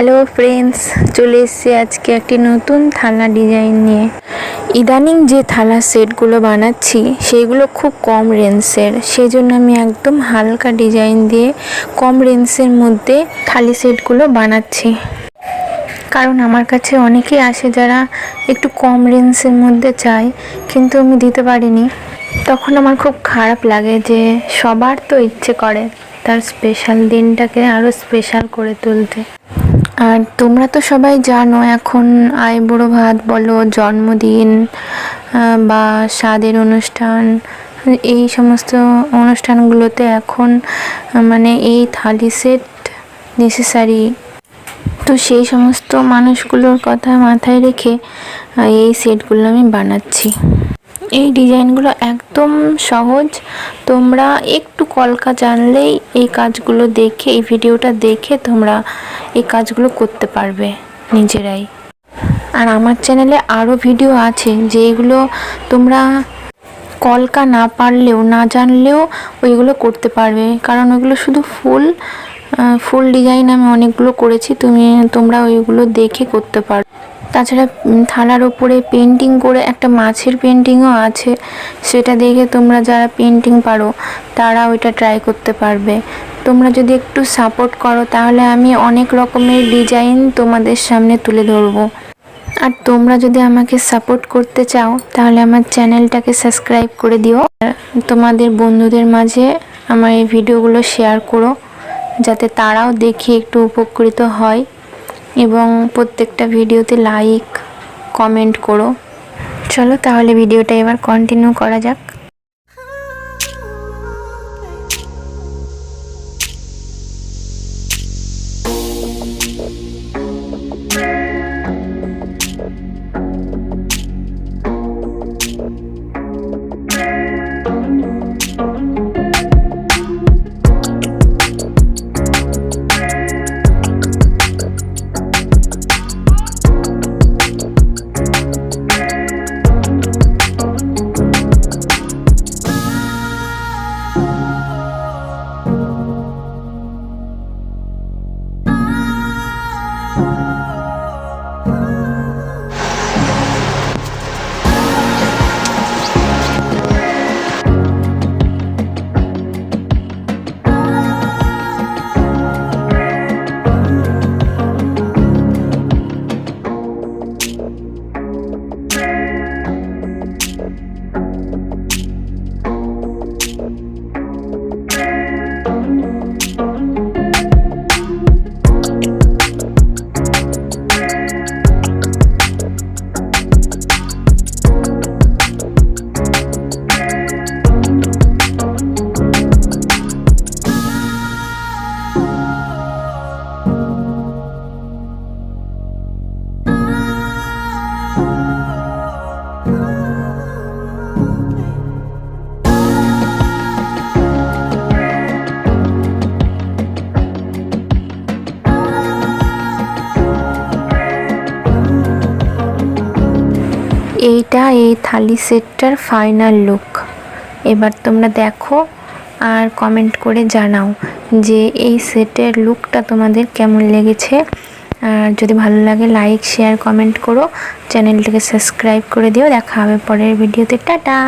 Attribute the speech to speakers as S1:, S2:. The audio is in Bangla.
S1: হ্যালো ফ্রেন্ডস চলে এসেছি আজকে একটি নতুন থালা ডিজাইন নিয়ে। ইদানিং যে থালা সেটগুলো বানাচ্ছি সেইগুলো খুব কম রেঞ্জের। সেই জন্য আমি একদম হালকা ডিজাইন দিয়ে কম রেঞ্জের মধ্যে থালি সেটগুলো বানাচ্ছি। কারণ আমার কাছে অনেকেই আসে যারা একটু কম রেঞ্জের মধ্যে চায়, কিন্তু আমি দিতে পারিনি। তখন আমার খুব খারাপ লাগে যে সবার তো ইচ্ছে করে তার স্পেশাল দিনটাকে আরও স্পেশাল করে তুলতে। আর তোমরা তো সবাই জানো এখন আয় বুড়ো ভাত বলো, জন্মদিন বা স্বাদের অনুষ্ঠান, এই সমস্ত অনুষ্ঠানগুলোতে এখন মানে এই থালি সেট নেসেসারি তো সেই সমস্ত মানুষগুলোর কথা মাথায় রেখে এই সেটগুলো আমি বানাচ্ছি। এই ডিজাইনগুলো একদম সহজ। তোমরা একটু কলকা জানলেই এই কাজগুলো দেখে, এই ভিডিওটা দেখে তোমরা এই কাজগুলো করতে পারবে নিজেরাই। আর আমার চ্যানেলে আরও ভিডিও আছে যেগুলো তোমরা কলকা না পারলেও, না জানলেও ওইগুলো করতে পারবে। কারণ ওইগুলো শুধু ফুল ফুল ডিজাইন আমি অনেকগুলো করেছি, তুমি, তোমরা ওইগুলো দেখে করতে পারো। তাছাড়া থালার ওপরে পেন্টিং করে একটা মাছের পেন্টিংও আছে। সেটা দেখে তোমরা যারা পেন্টিং পারো তারা ওইটা ট্রাই করতে পারবে। তোমরা যদি একটু সাপোর্ট করো, তাহলে আমি অনেক রকমের ডিজাইন তোমাদের সামনে তুলে ধরবো। আর তোমরা যদি আমাকে সাপোর্ট করতে চাও, তাহলে আমার চ্যানেলটাকে সাবস্ক্রাইব করে দিও। আর তোমাদের বন্ধুদের মাঝে আমার এই ভিডিওগুলো শেয়ার করো, যাতে তারাও দেখে একটু উপকৃত হয়। এবং প্রত্যেকটা ভিডিওতে লাইক কমেন্ট করো। চলো তাহলে ভিডিওটা এবার কন্টিনিউ করা যাক। Oh. এইটা এই থালি সেটটার ফাইনাল লুক এবার তোমরা দেখো আর কমেন্ট করে জানাও যে এই সেটের লুকটা তোমাদের কেমন লেগেছে। আর যদি ভালো লাগে লাইক শেয়ার কমেন্ট করো। চ্যানেলটাকে সাবস্ক্রাইব করে দিও। দেখা হবে পরের ভিডিওতে টাটা!